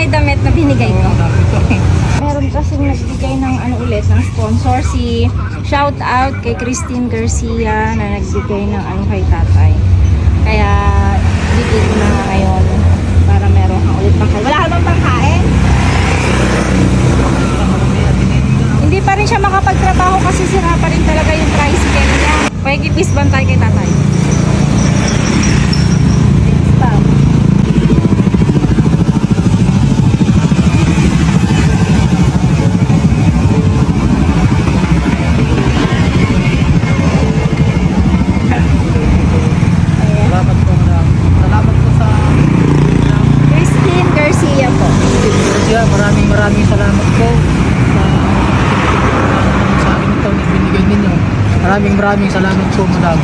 na yung damit na binigay ko. Meron kasing nagbigay ng ano ulit, ng sponsor. Si shout out kay Christine Garcia na nagbigay ng ano kay tatay. Kaya bigay ko na ngayon para meron kang ulit pang Wala ka bang pangkain? Hindi pa rin siya makapagtrabaho kasi sira pa rin talaga yung tricycle niya. Pwede peace bantay kay tatay. Maraming salamat po sa sa akin ito na binigay ninyo. Maraming maraming salamat po, madam.